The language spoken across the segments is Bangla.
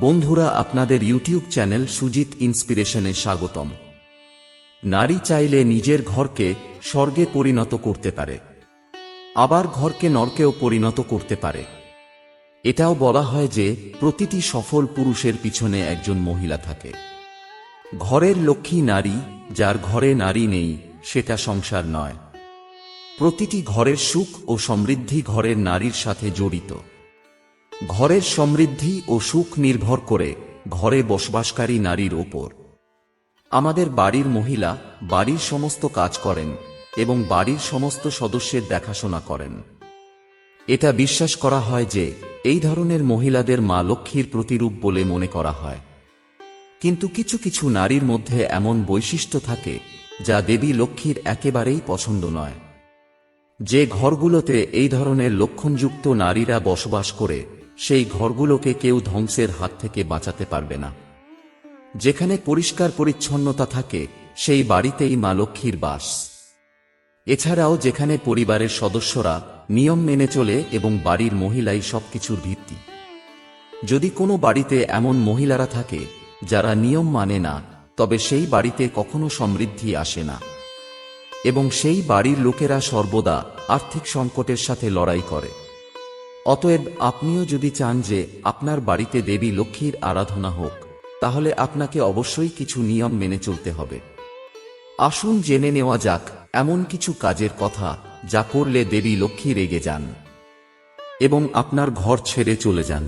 বন্ধুরা, আপনাদের ইউটিউব চ্যানেল সুজিত ইন্সপিরেশনে স্বাগতম। নারী চাইলে নিজের ঘরকে স্বর্গে পরিণত করতে পারে। আবার ঘরকে নরকেও পরিণত করতে পারে। এটাও বলা হয় যে, প্রতিটি সফল পুরুষের পিছনে একজন মহিলা থাকে। ঘরের লক্ষ্মী নারী, যার ঘরে নারী নেই, সেটা সংসার নয়। প্রতিটি ঘরের সুখ ও সমৃদ্ধি ঘরের নারীর সাথে জড়িত। ঘরের সমৃদ্ধি ও সুখ নির্ভর করে ঘরে বসবাসকারী নারীর ওপর। আমাদের বাড়ির মহিলা বাড়ির সমস্ত কাজ করেন এবং বাড়ির সমস্ত সদস্যের দেখাশোনা করেন। এটা বিশ্বাস করা হয় যে এই ধরনের মহিলাদের মা লক্ষ্মীর প্রতিরূপ বলে মনে করা হয়। কিন্তু কিছু কিছু নারীর মধ্যে এমন বৈশিষ্ট্য থাকে যা দেবী লক্ষ্মীর একেবারেই পছন্দ নয়। যে ঘরগুলোতে এই ধরনের লক্ষণযুক্ত নারীরা বসবাস করে সেই ঘরগুলোকে কেউ ধ্বংসের হাত থেকে বাঁচাতে পারবে না। যেখানে পরিষ্কার পরিচ্ছন্নতা থাকে, সেই বাড়িতেই মা লক্ষ্মীর বাস। এছাড়াও যেখানে পরিবারের সদস্যরা নিয়ম মেনে চলে এবং বাড়ির মহিলাই সবকিছুর ভিত্তি। যদি কোনো বাড়িতে এমন মহিলারা থাকে, যারা নিয়ম মানে না, তবে সেই বাড়িতে কখনো সমৃদ্ধি আসে না। এবং সেই বাড়ির লোকেরা সর্বদা আর্থিক সংকটের সাথে লড়াই করে। অতএব আপনিও যদি চান যে আপনার বাড়িতে দেবী লক্ষ্মীর আরাধনা হোক, তাহলে আপনাকে অবশ্যই কিছু নিয়ম মেনে চলতে হবে। আসুন জেনে নেওয়া যাক এমন কিছু কাজের কথা যা করলে দেবী লক্ষ্মী রেগে যান এবং আপনার ঘর ছেড়ে চলে যান।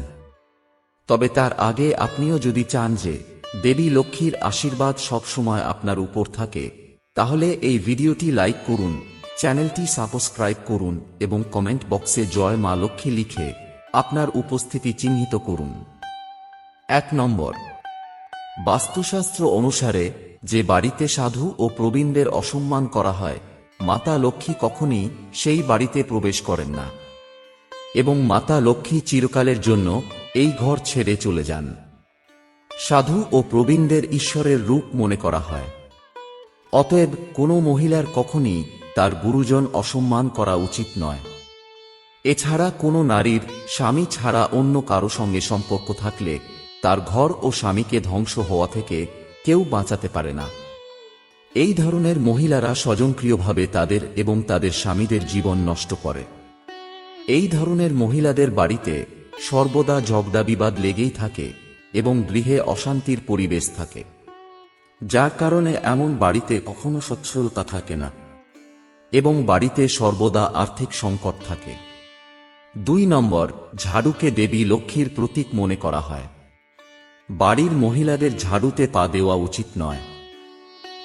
তবে তার আগে আপনিও যদি চান যে দেবী লক্ষ্মীর আশীর্বাদ সবসময় আপনার উপর থাকে, তাহলে এই ভিডিওটি লাইক করুন চ্যানেলটি সাবস্ক্রাইব করুন এবং কমেন্ট বক্সে জয় মা লক্ষ্মী লিখে আপনার উপস্থিতি চিহ্নিত করুন। এক নম্বর। বাস্তুশাস্ত্র অনুসারে যে বাড়িতে সাধু ও প্রবীণদের অসম্মান করা হয়, মাতা লক্ষ্মী কখনই সেই বাড়িতে প্রবেশ করেন না এবং মাতা লক্ষ্মী চিরকালের জন্য এই ঘর ছেড়ে চলে যান। সাধু ও প্রবীণদের ঈশ্বরের রূপ মনে করা হয়। অতএব কোনো মহিলার কখনই তার গুরুজন অসম্মান করা উচিত নয়। এছাড়া কোনো নারীর স্বামী ছাড়া অন্য কারও সঙ্গে সম্পর্ক থাকলে তার ঘর ও স্বামীকে ধ্বংস হওয়া থেকে কেউ বাঁচাতে পারে না। এই ধরনের মহিলারা স্বজনক্রিয়ভাবে তাদের এবং তাদের স্বামীদের জীবন নষ্ট করে। এই ধরনের মহিলাদের বাড়িতে সর্বদা জগদা বিবাদ লেগেই থাকে এবং গৃহে অশান্তির পরিবেশ থাকে, যার কারণে এমন বাড়িতে কখনো সচ্ছলতা থাকে না। এবং বাড়িতে সর্বদা আর্থিক সংকট থাকে। দুই নম্বর, ঝাড়ুকে দেবী লক্ষ্মীর প্রতীক মনে করা হয়। বাড়ির মহিলাদের ঝাড়ুতে পা দেওয়া উচিত নয়।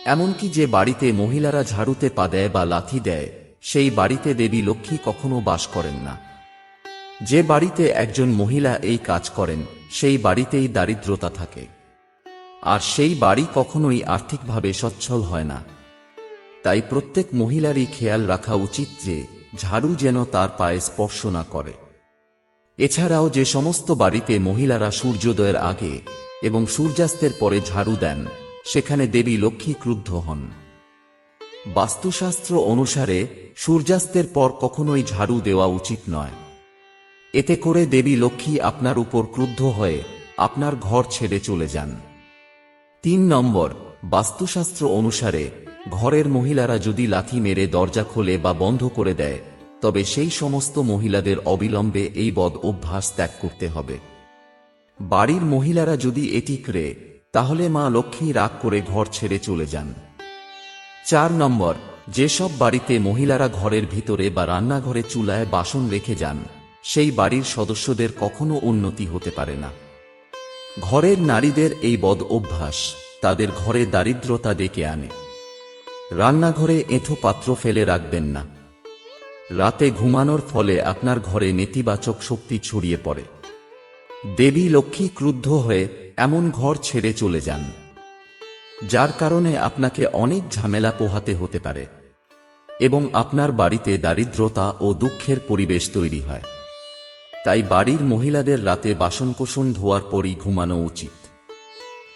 এমনকি যে বাড়িতে মহিলারা ঝাড়ুতে পা দেয় বা লাথি দেয়, সেই বাড়িতে দেবী লক্ষ্মী কখনো বাস করেন না। যে বাড়িতে একজন মহিলা এই কাজ করেন, সেই বাড়িতেই দারিদ্রতা থাকে। আর সেই বাড়ি কখনোই আর্থিকভাবে সচ্ছল হয় না। তাই প্রত্যেক মহিলারই খেয়াল রাখা উচিত যে ঝাড়ু যেন তার পায়ে স্পর্শ না করে। এছাড়াও যে সমস্ত বাড়িতে মহিলারা সূর্যোদয়ের আগে এবং সূর্যাস্তের পরে ঝাড়ু দেন, সেখানে দেবী লক্ষ্মী ক্রুদ্ধ হন। বাস্তুশাস্ত্র অনুসারে সূর্যাস্তের পর কখনোই ঝাড়ু দেওয়া উচিত নয়। এতে করে দেবী লক্ষ্মী আপনার উপর ক্রুদ্ধ হয়ে আপনার ঘর ছেড়ে চলে যান। তিন নম্বর, বাস্তুশাস্ত্র অনুসারে ঘরের মহিলারা যদি লাথি মেরে দরজা খোলে বা বন্ধ করে দেয়, তবে সেই সমস্ত মহিলাদের অবিলম্বে এই বদ অভ্যাস ত্যাগ করতে হবে। বাড়ির মহিলারা যদি এটি করে, তাহলে মা লক্ষ্মী রাগ করে ঘর ছেড়ে চলে যান। চার নম্বর, যেসব বাড়িতে মহিলারা ঘরের ভিতরে বা রান্নাঘরে চুলায় বাসন রেখে যান, সেই বাড়ির সদস্যদের কখনো উন্নতি হতে পারে না। ঘরের নারীদের এই বদ অভ্যাস তাদের ঘরে দারিদ্রতা ডেকে আনে। রান্নাঘরে এঁঠো পাত্র ফেলে রাখবেন না। রাতে ঘুমানোর ফলে আপনার ঘরে নেতিবাচক শক্তি ছড়িয়ে পড়ে। দেবী লক্ষ্মী ক্রুদ্ধ হয়ে এমন ঘর ছেড়ে চলে যান, যার কারণে আপনাকে অনেক ঝামেলা পোহাতে হতে পারে এবং আপনার বাড়িতে দারিদ্রতা ও দুঃখের পরিবেশ তৈরি হয়। তাই বাড়ির মহিলাদের রাতে বাসনকোসন ধোয়ার পরই ঘুমানো উচিত।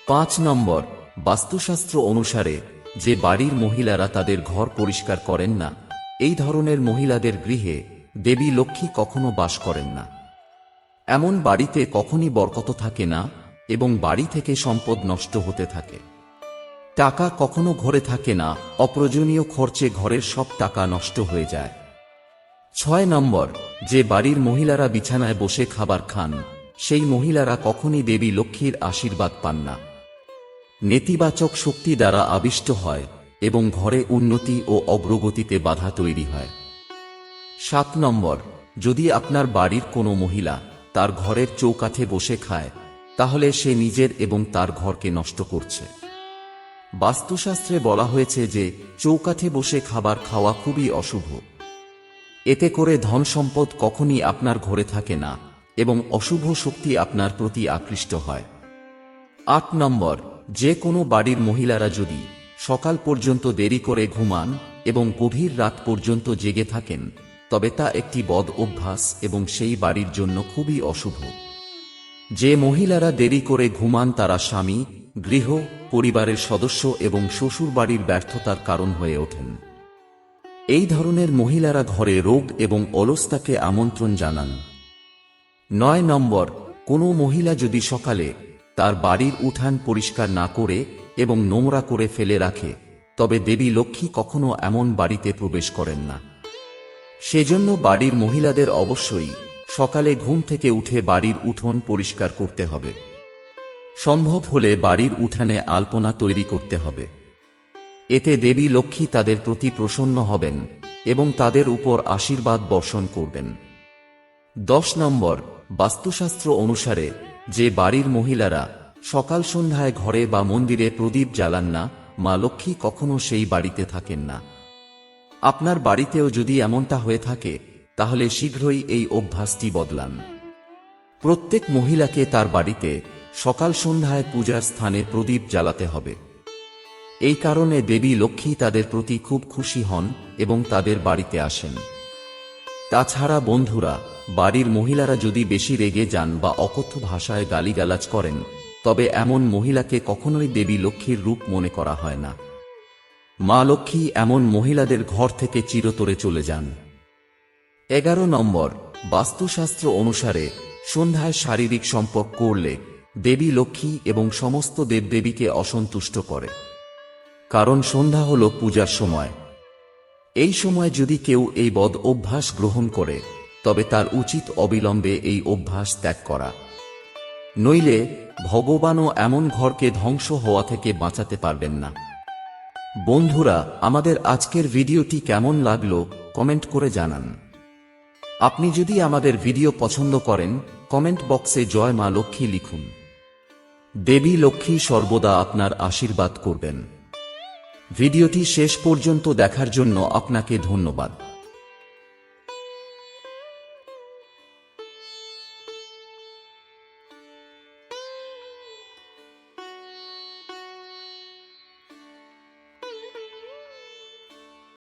পাঁচ নম্বর, বাস্তুশাস্ত্র অনুসারে যে বাড়ির মহিলারা তাদের ঘর পরিষ্কার করেন না, এই ধরনের মহিলাদের গৃহে দেবী লক্ষ্মী কখনো বাস করেন না। এমন বাড়িতে কখনই বরকত থাকে না এবং বাড়ি থেকে সম্পদ নষ্ট হতে থাকে। টাকা কখনো ঘরে থাকে না, অপ্রয়োজনীয় খরচে ঘরের সব টাকা নষ্ট হয়ে যায়। ছয় নম্বর, যে বাড়ির মহিলারা বিছানায় বসে খাবার খান, সেই মহিলারা কখনই দেবী লক্ষ্মীর আশীর্বাদ পান না। নেতিবাচক শক্তি দ্বারা আবিষ্ট হয় এবং ঘরে উন্নতি ও অগ্রগতিতে বাধা তৈরি হয়। সাত নম্বর, যদি আপনার বাড়ির কোনো মহিলা তার ঘরের চৌকাঠে বসে খায়, তাহলে সে নিজের এবং তার ঘরকে নষ্ট করছে। বাস্তুশাস্ত্রে বলা হয়েছে যে, চৌকাঠে বসে খাবার খাওয়া খুবই অশুভ। এতে করে ধন সম্পদ কখনই আপনার ঘরে থাকে না এবং অশুভ শক্তি আপনার প্রতি আকৃষ্ট হয়। আট নম্বর যে কোনো বাড়ির মহিলারা যদি সকাল পর্যন্ত দেরি করে ঘুমান এবং গভীর রাত পর্যন্ত জেগে থাকেন, তবে তা একটি বদ অভ্যাস এবং সেই বাড়ির জন্য খুবই অশুভ। যে মহিলারা দেরি করে ঘুমান তারা স্বামী, গৃহ, পরিবারের সদস্য এবং শ্বশুর বাড়ির ব্যর্থতার কারণ হয়ে ওঠেন। এই ধরনের মহিলারা ঘরে রোগ এবং অলস্তাকে আমন্ত্রণ জানান। নয় নম্বর, কোনো মহিলা যদি সকালে তার বাড়ির উঠান পরিষ্কার না করে এবং নোংরা করে ফেলে রাখে, তবে দেবী লক্ষ্মী কখনো এমন বাড়িতে প্রবেশ করেন না। সেজন্য বাড়ির মহিলাদের অবশ্যই সকালে ঘুম থেকে উঠে বাড়ির উঠোন পরিষ্কার করতে হবে। সম্ভব হলে বাড়ির উঠানে আলপনা তৈরি করতে হবে। এতে দেবী লক্ষ্মী তাদের প্রতি প্রসন্ন হবেন এবং তাদের উপর আশীর্বাদ বর্ষণ করবেন। দশ নম্বর, বাস্তুশাস্ত্র অনুসারে যে বাড়ির মহিলারা সকাল সন্ধ্যায় ঘরে বা মন্দিরে প্রদীপ জ্বালান না, মা লক্ষ্মী কখনো সেই বাড়িতে থাকেন না। আপনার বাড়িতেও যদি এমনটা হয়ে থাকে, তাহলে শীঘ্রই এই অভ্যাসটি বদলান। প্রত্যেক মহিলাকে তার বাড়িতে সকাল সন্ধ্যায় পূজার স্থানে প্রদীপ জ্বালাতে হবে। এই কারণে দেবী লক্ষ্মী তাদের প্রতি খুব খুশি হন এবং তাদের বাড়িতে আসেন। তাছাড়া বন্ধুরা, বাড়ির মহিলারা যদি বেশি রেগে যান বা অকথ্য ভাষায় গালিগালাজ করেন, তবে এমন মহিলাকে কখনোই দেবী লক্ষ্মীর রূপ মনে করা হয় না। মা লক্ষ্মী এমন মহিলাদের ঘর থেকে চিরতরে চলে যান। এগারো নম্বর, বাস্তুশাস্ত্র অনুসারে সন্ধ্যায় শারীরিক সম্পর্ক করলে দেবী লক্ষ্মী এবং সমস্ত দেবদেবীকে অসন্তুষ্ট করে। কারণ সন্ধ্যা হল পূজার সময়। এই সময় যদি কেউ এই বদ অভ্যাস গ্রহণ করে, তবে তার উচিত অবিলম্বে এই অভ্যাস ত্যাগ করা। নইলে ভগবানও এমন ঘরকে ধ্বংস হওয়া থেকে বাঁচাতে পারবেন না। বন্ধুরা, আমাদের আজকের ভিডিওটি কেমন লাগল কমেন্ট করে জানান। আপনি যদি আমাদের ভিডিও পছন্দ করেন, কমেন্ট বক্সে জয় মা লক্ষ্মী লিখুন। দেবী লক্ষ্মী সর্বদা আপনার আশীর্বাদ করবেন। ভিডিওটি শেষ পর্যন্ত দেখার জন্য আপনাকে ধন্যবাদ।